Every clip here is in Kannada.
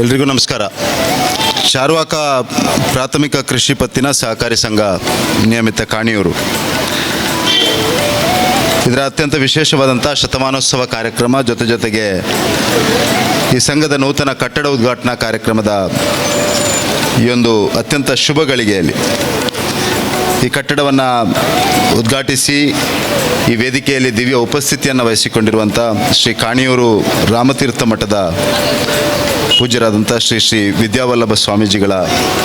ಎಲ್ರಿಗೂ ನಮಸ್ಕಾರ. ಚಾರ್ವಾಕ ಪ್ರಾಥಮಿಕ ಕೃಷಿ ಪತ್ತಿನ ಸಹಕಾರಿ ಸಂಘ ನಿಯಮಿತ ಕಾಣಿಯೂರು. ಇದರ ಅತ್ಯಂತ ವಿಶೇಷವಾದಂಥ ಶತಮಾನೋತ್ಸವ ಕಾರ್ಯಕ್ರಮ ಜೊತೆ ಜೊತೆಗೆ ಈ ಸಂಘದ ನೂತನ ಕಟ್ಟಡ ಉದ್ಘಾಟನಾ ಕಾರ್ಯಕ್ರಮದ ಈ ಒಂದು ಅತ್ಯಂತ ಶುಭ ಗಳಿಗೆಯಲ್ಲಿ ಈ ಕಟ್ಟಡವನ್ನು ಉದ್ಘಾಟಿಸಿ ಈ ವೇದಿಕೆಯಲ್ಲಿ ದಿವ್ಯ ಉಪಸ್ಥಿತಿಯನ್ನು ವಹಿಸಿಕೊಂಡಿರುವಂಥ ಶ್ರೀ ಕಾಣಿಯೂರು ರಾಮತೀರ್ಥ ಮಠದ ಪೂಜ್ಯರಾದಂಥ ಶ್ರೀ ಶ್ರೀ ವಿದ್ಯಾವಲ್ಲಭ ಸ್ವಾಮೀಜಿಗಳ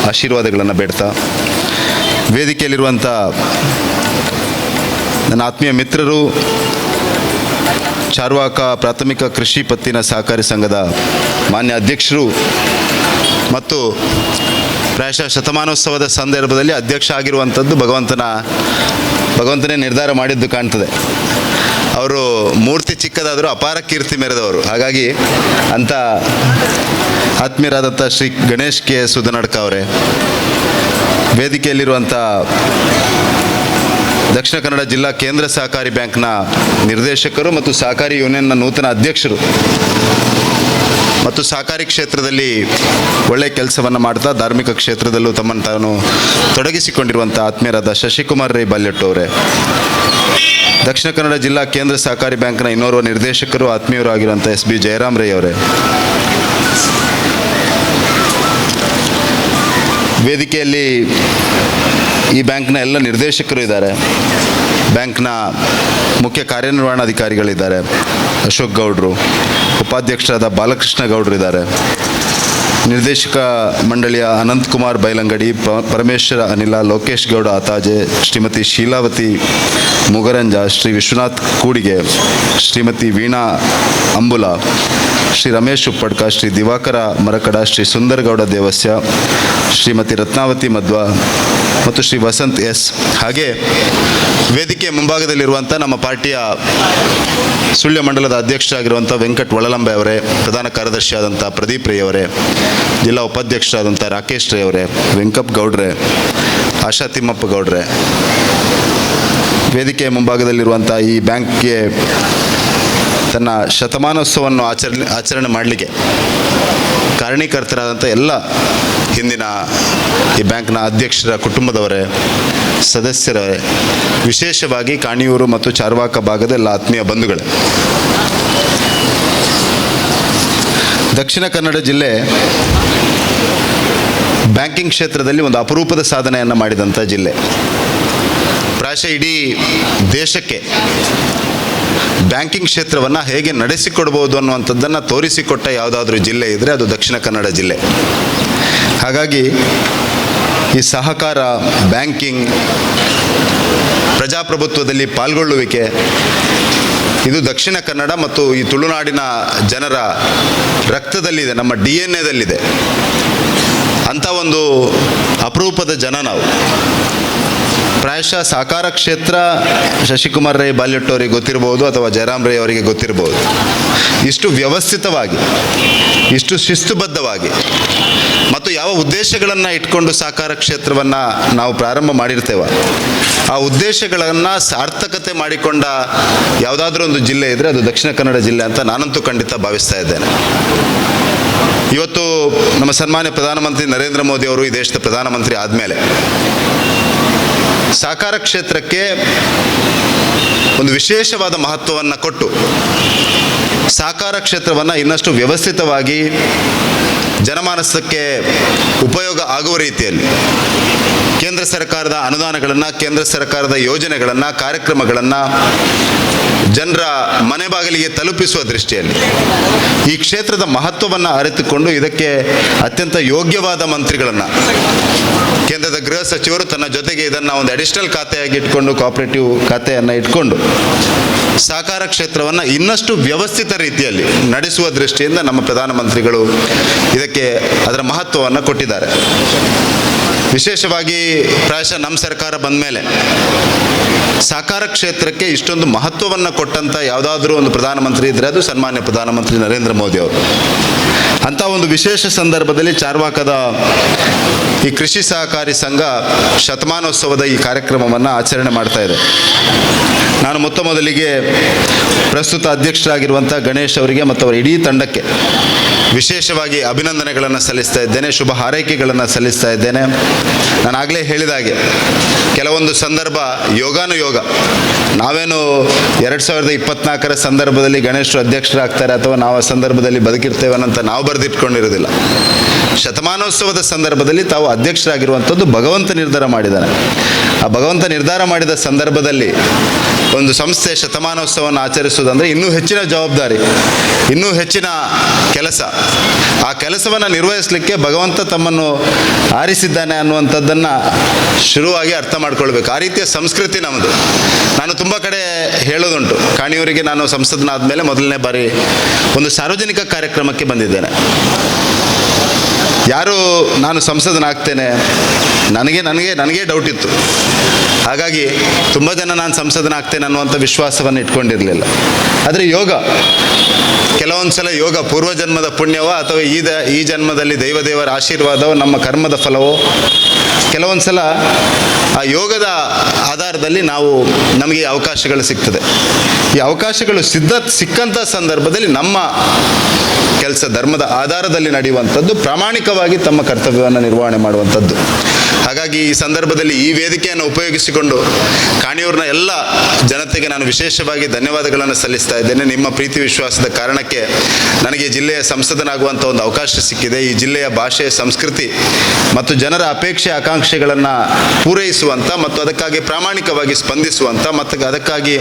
ಆಶೀರ್ವಾದಗಳನ್ನು ಬೇಡ್ತಾ ವೇದಿಕೆಯಲ್ಲಿರುವಂಥ ನನ್ನ ಆತ್ಮೀಯ ಮಿತ್ರರು, ಚಾರ್ವಾಕ ಪ್ರಾಥಮಿಕ ಕೃಷಿ ಪತ್ತಿನ ಸಹಕಾರಿ ಸಂಘದ ಮಾನ್ಯ ಅಧ್ಯಕ್ಷರು ಮತ್ತು ಪ್ರಾಯಶಃ ಶತಮಾನೋತ್ಸವದ ಸಂದರ್ಭದಲ್ಲಿ ಅಧ್ಯಕ್ಷ ಆಗಿರುವಂಥದ್ದು ಭಗವಂತನ ಭಗವಂತನೇ ನಿರ್ಧಾರ ಮಾಡಿದ್ದು ಕಾಣ್ತದೆ. ಅವರು ಮೂರ್ತಿ ಚಿಕ್ಕದಾದರೂ ಅಪಾರ ಕೀರ್ತಿ ಮೆರೆದವರು. ಹಾಗಾಗಿ ಅಂತ ಆತ್ಮೀಯರಾದಂಥ ಶ್ರೀ ಗಣೇಶ್ ಕೆ ಸುಧನಡ್ಕ ಅವರೇ, ವೇದಿಕೆಯಲ್ಲಿರುವಂಥ ದಕ್ಷಿಣ ಕನ್ನಡ ಜಿಲ್ಲಾ ಕೇಂದ್ರ ಸಹಕಾರಿ ಬ್ಯಾಂಕ್ನ ನಿರ್ದೇಶಕರು ಮತ್ತು ಸಹಕಾರಿ ಯೂನಿಯನ್ನ ನೂತನ ಅಧ್ಯಕ್ಷರು ಮತ್ತು ಸಹಕಾರಿ ಕ್ಷೇತ್ರದಲ್ಲಿ ಒಳ್ಳೆಯ ಕೆಲಸವನ್ನು ಮಾಡ್ತಾ ಧಾರ್ಮಿಕ ಕ್ಷೇತ್ರದಲ್ಲೂ ತಮ್ಮನ್ನು ತಾನು ತೊಡಗಿಸಿಕೊಂಡಿರುವಂಥ ಆತ್ಮೀಯರಾದ ಶಶಿಕುಮಾರ್ ರೈ ಬಾಲ್ಯಟ್ಟು ಅವರೇ ದಕ್ಷಿಣ ಕನ್ನಡ ಜಿಲ್ಲಾ ಕೇಂದ್ರ ಸಹಕಾರಿ ಬ್ಯಾಂಕ್ನ ಇನ್ನೋರ್ವ ನಿರ್ದೇಶಕರು ಆತ್ಮೀಯರು ಆಗಿರುವಂಥ ಎಸ್ ಬಿ ಜಯರಾಮ್ ರೈ ಅವರೇ. ವೇದಿಕೆಯಲ್ಲಿ ಈ ಬ್ಯಾಂಕ್ನ ಎಲ್ಲ ನಿರ್ದೇಶಕರು ಇದ್ದಾರೆ. ಬ್ಯಾಂಕ್ನ ಮುಖ್ಯ ಕಾರ್ಯನಿರ್ವಹಣಾಧಿಕಾರಿಗಳಿದ್ದಾರೆ. ಅಶೋಕ್ ಗೌಡ್ರು, ಉಪಾಧ್ಯಕ್ಷರಾದ ಬಾಲಕೃಷ್ಣ ಗೌಡ್ರು ಇದ್ದಾರೆ. ನಿರ್ದೇಶಕ ಮಂಡಳಿಯ ಅನಂತಕುಮಾರ್ ಬೈಲಂಗಡಿ ಪರಮೇಶ್ವರ ಅನಿಲ, ಲೋಕೇಶ್ ಗೌಡ ಅತಾಜೆ ಶ್ರೀಮತಿ ಶೀಲಾವತಿ ಮುಗರಂಜ, ಶ್ರೀ ವಿಶ್ವನಾಥ್ ಕೂಡಿಗೆ, ಶ್ರೀಮತಿ ವೀಣಾ ಅಂಬುಲ ಶ್ರೀ ರಮೇಶ್ ಉಪ್ಪಡ್ಕ, ಶ್ರೀ ದಿವಾಕರ ಮರಕಡ, ಶ್ರೀ ಸುಂದರಗೌಡ ದೇವಸ್ಯ, ಶ್ರೀಮತಿ ರತ್ನಾವತಿ ಮಧ್ವ ಮತ್ತು ಶ್ರೀ ವಸಂತ್ ಎಸ್. ಹಾಗೆ ವೇದಿಕೆ ಮುಂಭಾಗದಲ್ಲಿರುವಂಥ ನಮ್ಮ ಪಾರ್ಟಿಯ ಸುಳ್ಯ ಮಂಡಲದ ಅಧ್ಯಕ್ಷರಾಗಿರುವಂಥ ವೆಂಕಟ್ ಒಳಲಂಬೆ ಅವರೇ, ಪ್ರಧಾನ ಕಾರ್ಯದರ್ಶಿ ಆದಂಥ ಪ್ರದೀಪ್ ರೈ ಅವರೇ, ಜಿಲ್ಲಾ ಉಪಾಧ್ಯಕ್ಷರಾದಂಥ ರಾಕೇಶ್ ರೈ ಅವರೇ ವೆಂಕಪ್ ಗೌಡ್ರೆ, ಆಶಾ ತಿಮ್ಮಪ್ಪ ಗೌಡ್ರೆ. ವೇದಿಕೆಯ ಮುಂಭಾಗದಲ್ಲಿರುವಂಥ ಈ ಬ್ಯಾಂಕ್ಗೆ ತನ್ನ ಶತಮಾನೋತ್ಸವವನ್ನು ಆಚರಣೆ ಆಚರಣೆ ಮಾಡಲಿಕ್ಕೆ ಕಾರಣೀಕರ್ತರಾದಂಥ ಎಲ್ಲ ಹಿಂದಿನ ಈ ಬ್ಯಾಂಕ್ನ ಅಧ್ಯಕ್ಷರ ಕುಟುಂಬದವರೇ ಸದಸ್ಯರೇ ವಿಶೇಷವಾಗಿ ಕಾಣಿಯೂರು ಮತ್ತು ಚಾರ್ವಾಕ ಭಾಗದ ಎಲ್ಲ ಆತ್ಮೀಯ ಬಂಧುಗಳೇ. ದಕ್ಷಿಣ ಕನ್ನಡ ಜಿಲ್ಲೆ ಬ್ಯಾಂಕಿಂಗ್ ಕ್ಷೇತ್ರದಲ್ಲಿ ಒಂದು ಅಪರೂಪದ ಸಾಧನೆಯನ್ನು ಮಾಡಿದಂಥ ಜಿಲ್ಲೆ. ಪ್ರಾಯಶಃ ಇಡೀ ದೇಶಕ್ಕೆ ಬ್ಯಾಂಕಿಂಗ್ ಕ್ಷೇತ್ರವನ್ನು ಹೇಗೆ ನಡೆಸಿಕೊಡ್ಬೋದು ಅನ್ನುವಂಥದ್ದನ್ನು ತೋರಿಸಿಕೊಟ್ಟ ಯಾವುದಾದ್ರೂ ಜಿಲ್ಲೆ ಇದ್ದರೆ ಅದು ದಕ್ಷಿಣ ಕನ್ನಡ ಜಿಲ್ಲೆ. ಹಾಗಾಗಿ ಈ ಸಹಕಾರ, ಬ್ಯಾಂಕಿಂಗ್, ಪ್ರಜಾಪ್ರಭುತ್ವದಲ್ಲಿ ಪಾಲ್ಗೊಳ್ಳುವಿಕೆ, ಇದು ದಕ್ಷಿಣ ಕನ್ನಡ ಮತ್ತು ಈ ತುಳುನಾಡಿನ ಜನರ ರಕ್ತದಲ್ಲಿದೆ, ನಮ್ಮ ಡಿ ಎನ್ ಎದಲ್ಲಿದೆ ಅಂಥ ಒಂದು ಅಪರೂಪದ ಜನ ನಾವು. ಪ್ರಾಯಶಃ ಸಾಕಾರ ಕ್ಷೇತ್ರ ಶಶಿಕುಮಾರ್ ರೈ ಬಾಲ್ಯಟ್ಟವರಿಗೆ ಗೊತ್ತಿರ್ಬೋದು ಅಥವಾ ಜಯರಾಮ್ ರೈ ಅವರಿಗೆ ಗೊತ್ತಿರ್ಬೋದು. ಇಷ್ಟು ವ್ಯವಸ್ಥಿತವಾಗಿ, ಇಷ್ಟು ಶಿಸ್ತುಬದ್ಧವಾಗಿ ಮತ್ತು ಯಾವ ಉದ್ದೇಶಗಳನ್ನು ಇಟ್ಕೊಂಡು ಸಾಕಾರ ಕ್ಷೇತ್ರವನ್ನು ನಾವು ಪ್ರಾರಂಭ ಮಾಡಿರ್ತೇವೆ, ಆ ಉದ್ದೇಶಗಳನ್ನು ಸಾರ್ಥಕತೆ ಮಾಡಿಕೊಂಡ ಯಾವುದಾದ್ರೂ ಒಂದು ಜಿಲ್ಲೆ ಇದ್ದರೆ ಅದು ದಕ್ಷಿಣ ಕನ್ನಡ ಜಿಲ್ಲೆ ಅಂತ ನಾನಂತೂ ಖಂಡಿತ ಭಾವಿಸ್ತಾ ಇದ್ದೇನೆ. ಇವತ್ತು ನಮ್ಮ ಸನ್ಮಾನ್ಯ ಪ್ರಧಾನಮಂತ್ರಿ ನರೇಂದ್ರ ಮೋದಿ ಅವರು ಈ ದೇಶದ ಪ್ರಧಾನಮಂತ್ರಿ ಆದಮೇಲೆ ಸಾಕಾರ ಕ್ಷೇತ್ರಕ್ಕೆ ಒಂದು ವಿಶೇಷವಾದ ಮಹತ್ವವನ್ನು ಕೊಟ್ಟು ಸಾಕಾರ ಕ್ಷೇತ್ರವನ್ನು ಇನ್ನಷ್ಟು ವ್ಯವಸ್ಥಿತವಾಗಿ ಜನಮಾನಸಕ್ಕೆ ಉಪಯೋಗ ಆಗುವ ರೀತಿಯಲ್ಲಿ ಕೇಂದ್ರ ಸರ್ಕಾರದ ಅನುದಾನಗಳನ್ನು, ಕೇಂದ್ರ ಸರ್ಕಾರದ ಯೋಜನೆಗಳನ್ನು, ಕಾರ್ಯಕ್ರಮಗಳನ್ನು ಜನರ ಮನೆ ಬಾಗಿಲಿಗೆ ತಲುಪಿಸುವ ದೃಷ್ಟಿಯಲ್ಲಿ ಈ ಕ್ಷೇತ್ರದ ಮಹತ್ವವನ್ನು ಅರಿತುಕೊಂಡು ಇದಕ್ಕೆ ಅತ್ಯಂತ ಯೋಗ್ಯವಾದ ಮಂತ್ರಿಗಳನ್ನು ಕೇಂದ್ರದ ಗೃಹ ಸಚಿವರು ತನ್ನ ಜೊತೆಗೆ ಇದನ್ನು ಒಂದು ಅಡಿಷನಲ್ ಖಾತೆಯಾಗಿ ಇಟ್ಕೊಂಡು ಕೋಆಪರೇಟಿವ್ ಖಾತೆಯನ್ನು ಇಟ್ಕೊಂಡು ಸಹಕಾರ ಕ್ಷೇತ್ರವನ್ನು ಇನ್ನಷ್ಟು ವ್ಯವಸ್ಥಿತ ರೀತಿಯಲ್ಲಿ ನಡೆಸುವ ದೃಷ್ಟಿಯಿಂದ ನಮ್ಮ ಪ್ರಧಾನಮಂತ್ರಿಗಳು ಇದಕ್ಕೆ ಅದರ ಮಹತ್ವವನ್ನು ಕೊಟ್ಟಿದ್ದಾರೆ. ವಿಶೇಷವಾಗಿ ಪ್ರಾಯಶಃ ನಮ್ಮ ಸರ್ಕಾರ ಬಂದ ಮೇಲೆ ಸಹಕಾರ ಕ್ಷೇತ್ರಕ್ಕೆ ಇಷ್ಟೊಂದು ಮಹತ್ವವನ್ನು ಕೊಟ್ಟಂಥ ಯಾವುದಾದ್ರೂ ಒಂದು ಪ್ರಧಾನಮಂತ್ರಿ ಇದ್ದರೆ ಅದು ಸನ್ಮಾನ್ಯ ಪ್ರಧಾನಮಂತ್ರಿ ನರೇಂದ್ರ ಮೋದಿ ಅವರು. ಅಂಥ ಒಂದು ವಿಶೇಷ ಸಂದರ್ಭದಲ್ಲಿ ಚಾರ್ವಾಕದ ಈ ಕೃಷಿ ಸಹಕಾರಿ ಸಂಘ ಶತಮಾನೋತ್ಸವದ ಈ ಕಾರ್ಯಕ್ರಮವನ್ನು ಆಚರಣೆ ಮಾಡ್ತಾ ಇದೆ. ನಾನು ಮೊತ್ತ ಮೊದಲಿಗೆ ಪ್ರಸ್ತುತ ಅಧ್ಯಕ್ಷರಾಗಿರುವಂಥ ಗಣೇಶ್ ಅವರಿಗೆ ಮತ್ತು ಅವರ ಇಡೀ ತಂಡಕ್ಕೆ ವಿಶೇಷವಾಗಿ ಅಭಿನಂದನೆಗಳನ್ನು ಸಲ್ಲಿಸ್ತಾ ಇದ್ದೇನೆ, ಶುಭ ಹಾರೈಕೆಗಳನ್ನು ಸಲ್ಲಿಸ್ತಾ ಇದ್ದೇನೆ. ನಾನು ಆಗಲೇ ಹೇಳಿದ ಹಾಗೆ, ಕೆಲವೊಂದು ಸಂದರ್ಭ ಯೋಗಾನುಯೋಗ. ನಾವೇನು ಎರಡು ಸಾವಿರದ ಇಪ್ಪತ್ನಾಲ್ಕರ ಸಂದರ್ಭದಲ್ಲಿ ಗಣೇಶರು ಅಧ್ಯಕ್ಷರಾಗ್ತಾರೆ ಅಥವಾ ನಾವು ಆ ಸಂದರ್ಭದಲ್ಲಿ ಬದುಕಿರ್ತೇವೆ ಅಂತ ನಾವು ಬರೆದಿಟ್ಕೊಂಡಿರೋದಿಲ್ಲ. ಶತಮಾನೋತ್ಸವದ ಸಂದರ್ಭದಲ್ಲಿ ತಾವು ಅಧ್ಯಕ್ಷರಾಗಿರುವಂಥದ್ದು ಭಗವಂತ ನಿರ್ಧಾರ ಮಾಡಿದ್ದಾನೆ. ಆ ಭಗವಂತ ನಿರ್ಧಾರ ಮಾಡಿದ ಸಂದರ್ಭದಲ್ಲಿ ಒಂದು ಸಂಸ್ಥೆ ಶತಮಾನೋತ್ಸವವನ್ನು ಆಚರಿಸುವುದಂದರೆ ಇನ್ನೂ ಹೆಚ್ಚಿನ ಜವಾಬ್ದಾರಿ, ಇನ್ನೂ ಹೆಚ್ಚಿನ ಕೆಲಸ. ಆ ಕೆಲಸವನ್ನು ನಿರ್ವಹಿಸಲಿಕ್ಕೆ ಭಗವಂತ ತಮ್ಮನ್ನು ಆರಿಸಿದ್ದಾನೆ ಅನ್ನುವಂಥದ್ದನ್ನು ಶುರುವಾಗಿ ಅರ್ಥ ಮಾಡ್ಕೊಳ್ಬೇಕು. ಆ ರೀತಿಯ ಸಂಸ್ಕೃತಿ ನಮ್ಮದು ನಾನು ತುಂಬ ಕಡೆ ಹೇಳೋದುಂಟು ಕಾಣಿಯವರಿಗೆ ನಾನು ಸಂಸದನಾದ ಮೇಲೆ ಮೊದಲನೇ ಬಾರಿ ಒಂದು ಸಾರ್ವಜನಿಕ ಕಾರ್ಯಕ್ರಮಕ್ಕೆ ಬಂದಿದ್ದೇನೆ. ಯಾರು ನಾನು ಸಂಸದನಾಗ್ತೇನೆ? ನನಗೆ ನನಗೆ ನನಗೆ ಡೌಟ್ ಇತ್ತು. ಹಾಗಾಗಿ ತುಂಬ ಜನ ನಾನು ಸಂಸದನಾಗ್ತೇನೆ ಅನ್ನುವಂಥ ವಿಶ್ವಾಸವನ್ನು ಇಟ್ಕೊಂಡಿರಲಿಲ್ಲ. ಆದರೆ ಯೋಗ ಕೆಲವೊಂದು ಸಲ ಯೋಗ ಪೂರ್ವಜನ್ಮದ ಪುಣ್ಯವೋ ಅಥವಾ ಈ ಈ ಜನ್ಮದಲ್ಲಿ ದೈವದೇವರ ಆಶೀರ್ವಾದವೋ ನಮ್ಮ ಕರ್ಮದ ಫಲವೋ ಕೆಲವೊಂದು ಸಲ ಆ ಯೋಗದ ಆಧಾರದಲ್ಲಿ ನಾವು ನಮಗೆ ಅವಕಾಶಗಳು ಸಿಗ್ತದೆ. ಈ ಅವಕಾಶಗಳು ಸಿದ್ಧ ಸಿಕ್ಕಂಥ ಸಂದರ್ಭದಲ್ಲಿ ನಮ್ಮ ಕೆಲಸ ಧರ್ಮದ ಆಧಾರದಲ್ಲಿ ನಡೆಯುವಂಥದ್ದು, ಪ್ರಾಮಾಣಿಕವಾಗಿ ತಮ್ಮ ಕರ್ತವ್ಯವನ್ನು ನಿರ್ವಹಣೆ ಮಾಡುವಂಥದ್ದು. ಹಾಗಾಗಿ ಈ ಸಂದರ್ಭದಲ್ಲಿ ಈ ವೇದಿಕೆಯನ್ನು ಉಪಯೋಗಿಸಿಕೊಂಡು ಕಾಣಿಯೂರಿನ ಎಲ್ಲ ಜನತೆಗೆ ನಾನು ವಿಶೇಷವಾಗಿ ಧನ್ಯವಾದಗಳನ್ನು ಸಲ್ಲಿಸ್ತಾ ಇದ್ದೇನೆ. ನಿಮ್ಮ ಪ್ರೀತಿ ವಿಶ್ವಾಸದ ಕಾರಣಕ್ಕೆ ನನಗೆ ಜಿಲ್ಲೆಯ ಸಂಸದನಾಗುವಂಥ ಒಂದು ಅವಕಾಶ ಸಿಕ್ಕಿದೆ. ಈ ಜಿಲ್ಲೆಯ ಭಾಷೆ ಸಂಸ್ಕೃತಿ ಮತ್ತು ಜನರ ಅಪೇಕ್ಷೆ ಆಕಾಂಕ್ಷೆಗಳನ್ನು ಪೂರೈಸುವಂಥ ಮತ್ತು ಅದಕ್ಕಾಗಿ ಪ್ರಾಮಾಣಿಕವಾಗಿ ಸ್ಪಂದಿಸುವಂಥ ಮತ್ತು ಅದಕ್ಕಾಗಿ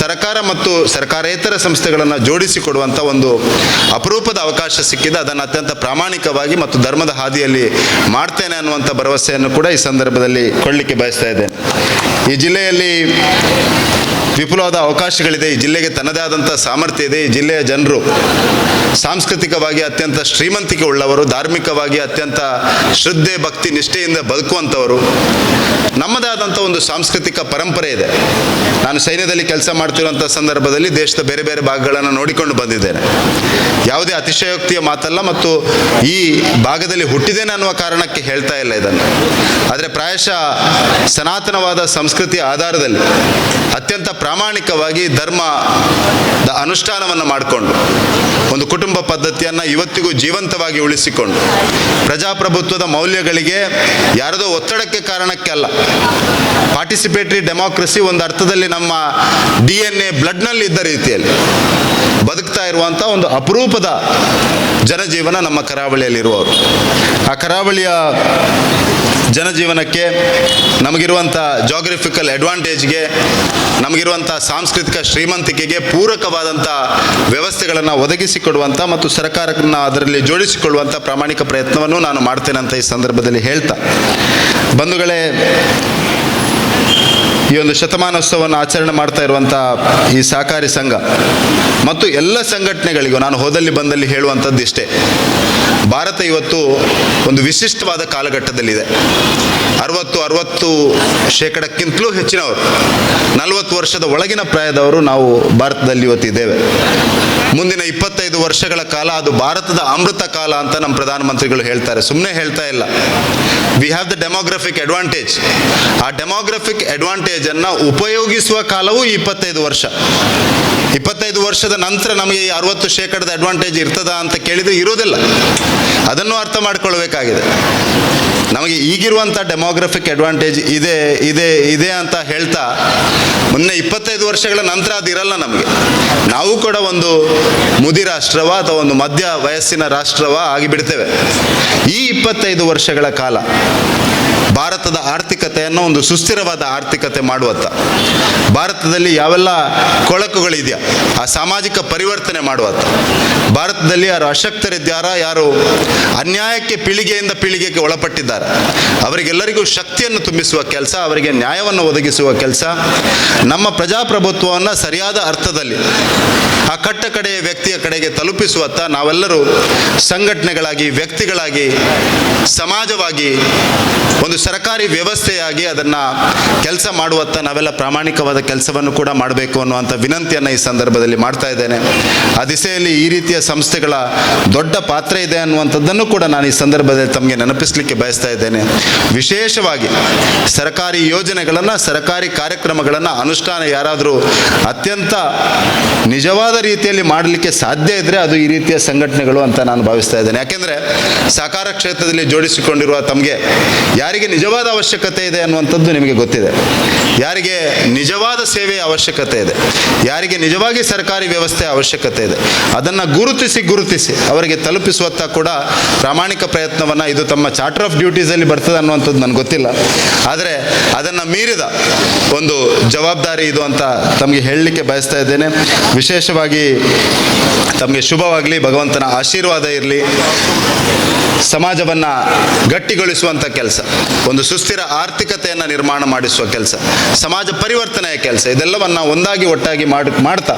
ಸರ್ಕಾರ ಮತ್ತು ಸರ್ಕಾರೇತರ ಸಂಸ್ಥೆಗಳನ್ನು ಜೋಡಿಸಿಕೊಡುವಂಥ ಒಂದು ಅಪರೂಪದ ಅವಕಾಶ ಸಿಕ್ಕಿದೆ. ಅದನ್ನು ಅತ್ಯಂತ ಪ್ರಾಮಾಣಿಕವಾಗಿ ಮತ್ತು ಧರ್ಮದ ಹಾದಿಯಲ್ಲಿ ಮಾಡ್ತೇನೆ ಅನ್ನುವಂಥ ಭರವಸೆಯನ್ನು ಕೂಡ ಈ ಸಂದರ್ಭದಲ್ಲಿ ಕೊಡಲಿಕ್ಕೆ ಬಯಸ್ತಾ ಇದ್ದೇನೆ. ಈ ಜಿಲ್ಲೆಯಲ್ಲಿ ವಿಪುಲವಾದ ಅವಕಾಶಗಳಿದೆ. ಈ ಜಿಲ್ಲೆಗೆ ತನ್ನದೇ ಆದಂಥ ಸಾಮರ್ಥ್ಯ ಇದೆ. ಈ ಜಿಲ್ಲೆಯ ಜನರು ಸಾಂಸ್ಕೃತಿಕವಾಗಿ ಅತ್ಯಂತ ಶ್ರೀಮಂತಿಕೆ ಉಳ್ಳವರು, ಧಾರ್ಮಿಕವಾಗಿ ಅತ್ಯಂತ ಶ್ರದ್ಧೆ, ಭಕ್ತಿ, ನಿಷ್ಠೆಯಿಂದ ಬದುಕುವಂಥವರು ನಮ್ಮದೇ ಆದಂಥ ಒಂದು ಸಾಂಸ್ಕೃತಿಕ ಪರಂಪರೆ ಇದೆ. ನಾನು ಸೈನ್ಯದಲ್ಲಿ ಕೆಲಸ ಮಾಡ್ತಿರುವಂಥ ಸಂದರ್ಭದಲ್ಲಿ ದೇಶದ ಬೇರೆ ಬೇರೆ ಭಾಗಗಳನ್ನು ನೋಡಿಕೊಂಡು ಬಂದಿದ್ದೇನೆ. ಯಾವುದೇ ಅತಿಶಯೋಕ್ತಿಯ ಮಾತಲ್ಲ ಮತ್ತು ಈ ಭಾಗದಲ್ಲಿ ಹುಟ್ಟಿದ್ದೇನೆ ಅನ್ನುವ ಕಾರಣಕ್ಕೆ ಹೇಳ್ತಾ ಇಲ್ಲ ಇದನ್ನು. ಆದರೆ ಪ್ರಾಯಶಃ ಸನಾತನವಾದ ಸಂಸ್ಕೃತಿಯ ಆಧಾರದಲ್ಲಿ ಅತ್ಯಂತ ಪ್ರಾಮಾಣಿಕವಾಗಿ ಧರ್ಮದ ಅನುಷ್ಠಾನವನ್ನು ಮಾಡಿಕೊಂಡು, ಒಂದು ಕುಟುಂಬ ಪದ್ಧತಿಯನ್ನು ಇವತ್ತಿಗೂ ಜೀವಂತವಾಗಿ ಉಳಿಸಿಕೊಂಡು, ಪ್ರಜಾಪ್ರಭುತ್ವದ ಮೌಲ್ಯಗಳಿಗೆ ಯಾರದೋ ಒತ್ತಡಕ್ಕೆ ಕಾರಣಕ್ಕೆ ಅಲ್ಲ ಪಾರ್ಟಿಸಿಪೇಟರಿ ಡೆಮಾಕ್ರಸಿ ಒಂದು ಅರ್ಥದಲ್ಲಿ ನಮ್ಮ ಡಿ ಎನ್ ಎ ಬ್ಲಡ್ನಲ್ಲಿ ಇದ್ದ ರೀತಿಯಲ್ಲಿ ಬದುಕ್ತಾ ಇರುವಂಥ ಒಂದು ಅಪರೂಪದ ಜನಜೀವನ ನಮ್ಮ ಕರಾವಳಿಯಲ್ಲಿರುವವರು. ಆ ಕರಾವಳಿಯ ಜನಜೀವನಕ್ಕೆ ನಮಗಿರುವಂಥ ಜಾಗ್ರಫಿಕಲ್ ಅಡ್ವಾಂಟೇಜ್ಗೆ ನಮಗಿರುವಂಥ ಸಾಂಸ್ಕೃತಿಕ ಶ್ರೀಮಂತಿಕೆಗೆ ಪೂರಕವಾದಂಥ ವ್ಯವಸ್ಥೆಗಳನ್ನು ಒದಗಿಸಿಕೊಡುವಂಥ ಮತ್ತು ಸರ್ಕಾರವನ್ನು ಅದರಲ್ಲಿ ಜೋಡಿಸಿಕೊಳ್ಳುವಂಥ ಪ್ರಾಮಾಣಿಕ ಪ್ರಯತ್ನವನ್ನು ನಾನು ಮಾಡ್ತೇನೆ ಅಂತ ಈ ಸಂದರ್ಭದಲ್ಲಿ ಹೇಳ್ತಾ. ಬಂಧುಗಳೇ ಈ ಒಂದು ಶತಮಾನೋತ್ಸವವನ್ನು ಆಚರಣೆ ಮಾಡ್ತಾ ಇರುವಂಥ ಈ ಸಹಕಾರಿ ಸಂಘ ಮತ್ತು ಎಲ್ಲ ಸಂಘಟನೆಗಳಿಗೂ ನಾನು ಹೋದಲ್ಲಿ ಬಂದಲ್ಲಿ ಹೇಳುವಂಥದ್ದು ಇಷ್ಟೇ. ಭಾರತ ಇವತ್ತು ಒಂದು ವಿಶಿಷ್ಟವಾದ ಕಾಲಘಟ್ಟದಲ್ಲಿದೆ. ಅರವತ್ತು ಅರವತ್ತು ಶೇಕಡಕ್ಕಿಂತಲೂ ಹೆಚ್ಚಿನವರು, ನಲವತ್ತು ವರ್ಷದ ಒಳಗಿನ ಪ್ರಾಯದವರು ನಾವು ಭಾರತದಲ್ಲಿ ಇವತ್ತಿದ್ದೇವೆ ಮುಂದಿನ ಇಪ್ಪತ್ತೈದು ವರ್ಷಗಳ ಕಾಲ ಅದು ಭಾರತದ ಅಮೃತ ಕಾಲ ಅಂತ ನಮ್ಮ ಪ್ರಧಾನಮಂತ್ರಿಗಳು ಹೇಳ್ತಾರೆ. ಸುಮ್ಮನೆ ಹೇಳ್ತಾ ಇಲ್ಲ. We have the demographic advantage ಆ ಡೆಮೋಗ್ರಫಿಕ್ ಅಡ್ವಾಂಟೇಜನ್ನು ಉಪಯೋಗಿಸುವ ಕಾಲವು ಇಪ್ಪತ್ತೈದು ವರ್ಷ. ಇಪ್ಪತ್ತೈದು ವರ್ಷದ ನಂತರ ನಮಗೆ ಅರವತ್ತು ಶೇಕಡದ ಅಡ್ವಾಂಟೇಜ್ ಇರ್ತದ ಅಂತ ಕೇಳಿದರೆ ಇರೋದಿಲ್ಲ ಅದನ್ನು ಅರ್ಥ ಮಾಡ್ಕೊಳ್ಬೇಕಾಗಿದೆ. ನಮಗೆ ಈಗಿರುವಂಥ ಡೆಮೋಗ್ರಫಿಕ್ ಅಡ್ವಾಂಟೇಜ್ ಇದೆ ಇದೆ ಇದೆ ಅಂತ ಹೇಳ್ತಾ ಮೊನ್ನೆ ಇಪ್ಪತ್ತೈದು ವರ್ಷಗಳ ನಂತರ ಅದಿರಲ್ಲ ನಮಗೆ. ನಾವು ಕೂಡ ಒಂದು ಮುದಿ ರಾಷ್ಟ್ರವ ಅಥವಾ ಒಂದು ಮಧ್ಯ ವಯಸ್ಸಿನ ರಾಷ್ಟ್ರವ ಆಗಿಬಿಡ್ತೇವೆ. ಈ ಇಪ್ಪತ್ತೈದು ವರ್ಷಗಳ ಕಾಲ ಭಾರತದ ಆರ್ಥಿಕತೆಯನ್ನು ಒಂದು ಸುಸ್ಥಿರವಾದ ಆರ್ಥಿಕತೆ ಮಾಡುವತ್ತ. ಭಾರತದಲ್ಲಿ ಯಾವೆಲ್ಲ ಕೊಳಕುಗಳಿದೆಯಾ, ಆ ಸಾಮಾಜಿಕ ಪರಿವರ್ತನೆ ಮಾಡುವತ್ತ. ಭಾರತದಲ್ಲಿ ಯಾರು ಅಶಕ್ತರಿದ್ದಾರ ಯಾರು ಅನ್ಯಾಯಕ್ಕೆ ಪೀಳಿಗೆಯಿಂದ ಪೀಳಿಗೆಗೆ ಒಳಪಟ್ಟಿದ್ದಾರೆ. ಅವರಿಗೆಲ್ಲರಿಗೂ ಶಕ್ತಿಯನ್ನು ತುಂಬಿಸುವ ಕೆಲಸ, ಅವರಿಗೆ ನ್ಯಾಯವನ್ನು ಒದಗಿಸುವ ಕೆಲಸ. ನಮ್ಮ ಪ್ರಜಾಪ್ರಭುತ್ವವನ್ನು ಸರಿಯಾದ ಅರ್ಥದಲ್ಲಿ, ಆ ಕಟ್ಟ ಕಡೆಯ ವ್ಯಕ್ತಿಯ ಕಡೆಗೆ ತಲುಪಿಸುವತ್ತ ನಾವೆಲ್ಲರೂ ಸಂಘಟನೆಗಳಾಗಿ, ವ್ಯಕ್ತಿಗಳಾಗಿ, ಸಮಾಜವಾಗಿ ಒಂದು ಸರ್ಕಾರಿ ವ್ಯವಸ್ಥೆಯಾಗಿ ಅದನ್ನು ಕೆಲಸ ಮಾಡುವತ್ತ ನಾವೆಲ್ಲ ಪ್ರಾಮಾಣಿಕವಾದ ಕೆಲಸವನ್ನು ಕೂಡ ಮಾಡಬೇಕು ಅನ್ನುವಂಥ ವಿನಂತಿಯನ್ನು ಈ ಸಂದರ್ಭದಲ್ಲಿ ಮಾಡ್ತಾ ಇದ್ದೇನೆ. ಆ ದಿಸೆಯಲ್ಲಿ ಈ ರೀತಿಯ ಸಂಸ್ಥೆಗಳ ದೊಡ್ಡ ಪಾತ್ರ ಇದೆ ಅನ್ನುವಂಥದ್ದನ್ನು ಕೂಡ ನಾನು ಈ ಸಂದರ್ಭದಲ್ಲಿ ತಮಗೆ ನೆನಪಿಸಲಿಕ್ಕೆ ಬಯಸ್ತಾ ಇದ್ದೇನೆ. ವಿಶೇಷವಾಗಿ ಸರ್ಕಾರಿ ಯೋಜನೆಗಳನ್ನು, ಸರ್ಕಾರಿ ಕಾರ್ಯಕ್ರಮಗಳನ್ನು, ಅನುಷ್ಠಾನ ಯಾರಾದರೂ ಅತ್ಯಂತ ನಿಜವಾದ ರೀತಿಯಲ್ಲಿ ಮಾಡಲಿಕ್ಕೆ ಸಾಧ್ಯ ಇದ್ದರೆ ಅದು ಈ ರೀತಿಯ ಸಂಘಟನೆಗಳು ಅಂತ ನಾನು ಭಾವಿಸ್ತಾ ಇದ್ದೇನೆ. ಯಾಕೆಂದರೆ ಸಹಕಾರ ಕ್ಷೇತ್ರದಲ್ಲಿ ಜೋಡಿಸಿಕೊಂಡಿರುವ ತಮಗೆ ಯಾರಿಗೆ ನಿಜವಾದ ಅವಶ್ಯಕತೆ ಇದೆ ಅನ್ನುವಂಥದ್ದು ನಿಮಗೆ ಗೊತ್ತಿದೆ. ಯಾರಿಗೆ ನಿಜವಾದ ಸೇವೆಯ ಅವಶ್ಯಕತೆ ಇದೆ. ಯಾರಿಗೆ ನಿಜವಾಗಿ ಸರ್ಕಾರಿ ವ್ಯವಸ್ಥೆ ಅವಶ್ಯಕತೆ ಇದೆ. ಅದನ್ನು ಗುರುತಿಸಿ ಗುರುತಿಸಿ ಅವರಿಗೆ ತಲುಪಿಸುವತ್ತ ಕೂಡ ಪ್ರಾಮಾಣಿಕ ಪ್ರಯತ್ನವನ್ನು ಇದು ತಮ್ಮ ಚಾರ್ಟರ್ ಆಫ್ ಡ್ಯೂಟೀಸಲ್ಲಿ ಬರ್ತದೆ ಅನ್ನುವಂಥದ್ದು ನನಗೆ ಗೊತ್ತಿಲ್ಲ. ಆದರೆ ಅದನ್ನು ಮೀರಿದ ಒಂದು ಜವಾಬ್ದಾರಿ ಇದು ಅಂತ ತಮಗೆ ಹೇಳಲಿಕ್ಕೆ ಬಯಸ್ತಾ ಇದ್ದೇನೆ. ವಿಶೇಷವಾಗಿ ತಮಗೆ ಶುಭವಾಗಲಿ, ಭಗವಂತನ ಆಶೀರ್ವಾದ ಇರಲಿ. ಸಮಾಜವನ್ನು ಗಟ್ಟಿಗೊಳಿಸುವಂಥ ಕೆಲಸ. ಒಂದು ಸುಸ್ಥಿರ ಆರ್ಥಿಕತೆಯನ್ನು ನಿರ್ಮಾಣ ಮಾಡಿಸುವ ಕೆಲಸ, ಸಮಾಜ ಪರಿವರ್ತನೆಯ ಕೆಲಸ, ಇದೆಲ್ಲವನ್ನು ಒಂದಾಗಿ ಒಟ್ಟಾಗಿ ಮಾಡಿ, ಮಾಡ್ತಾ,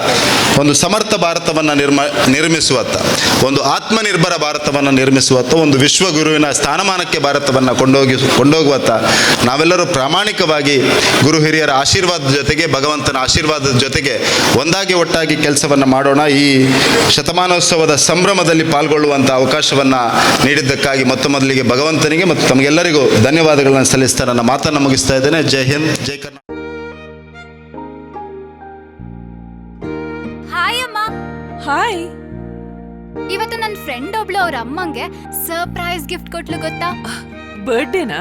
ಒಂದು ಸಮರ್ಥ ಭಾರತವನ್ನು ನಿರ್ಮ, ನಿರ್ಮಿಸುವತ್ತ, ಒಂದು ಆತ್ಮನಿರ್ಭರ ಭಾರತವನ್ನು ನಿರ್ಮಿಸುವತ್ತ, ಒಂದು ವಿಶ್ವಗುರುವಿನ ಸ್ಥಾನಮಾನಕ್ಕೆ ಭಾರತವನ್ನು ಕೊಂಡೋಗಿ, ಕೊಂಡೋಗುವತ್ತ, ನಾವೆಲ್ಲರೂ ಪ್ರಾಮಾಣಿಕವಾಗಿ ಗುರು ಹಿರಿಯರ ಆಶೀರ್ವಾದದ ಜೊತೆಗೆ, ಭಗವಂತನ ಆಶೀರ್ವಾದದ ಜೊತೆಗೆ ಒಂದಾಗಿ ಒಟ್ಟಾಗಿ ಕೆಲಸವನ್ನು ಮಾಡೋಣ. ಈ ಶತಮಾನೋತ್ಸವದ ಸಂಭ್ರಮದಲ್ಲಿ ಪಾಲ್ಗೊಳ್ಳುವಂಥ ಅವಕಾಶವನ್ನು ನೀಡಿದ್ದಕ್ಕಾಗಿ ಮೊತ್ತ ಮೊದಲಿಗೆ ಭಗವಂತನಿಗೆ ಮತ್ತು ತಮಗೆಲ್ಲರಿಗೂ ಧನ್ಯವಾದಗಳನ್ನು ಸಲ್ಲಿಸ್ತಾ ನನ್ನ ಮಾತನ್ನು ಮುಗಿಸ್ತಾ ಇದ್ದೇನೆ. ಜೈ ಹಿಂದ್ ಜೈ ಕರ್ನಾಟಕ ಹಾಯ್ ಅಮ್ಮ. ಹಾಯ್ ಇವತ್ತು ನನ್ನ ಫ್ರೆಂಡ್ ಒಬ್ಳು ಅವ್ರ ಅಮ್ಮಂಗೆ ಸರ್ಪ್ರೈಸ್ ಗಿಫ್ಟ್ ಕೊಟ್ಲು ಗೊತ್ತಾ? ಬರ್ಡೇನಾ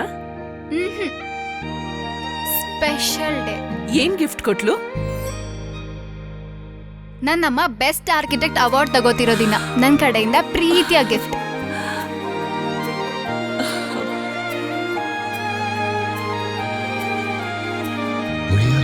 ಸ್ಪೆಷಲ್ ಡೇ ಏನ್ ಗಿಫ್ಟ್ ಕೊಟ್ಲು? ನನ್ನಮ್ಮ ಬೆಸ್ಟ್ ಆರ್ಕಿಟೆಕ್ಟ್ ಅವಾರ್ಡ್ ತಗೋತಿರೋ ದಿನ. ನನ್ನ ಕಡೆಯಿಂದ ಪ್ರೀತಿಯ ಗಿಫ್ಟ್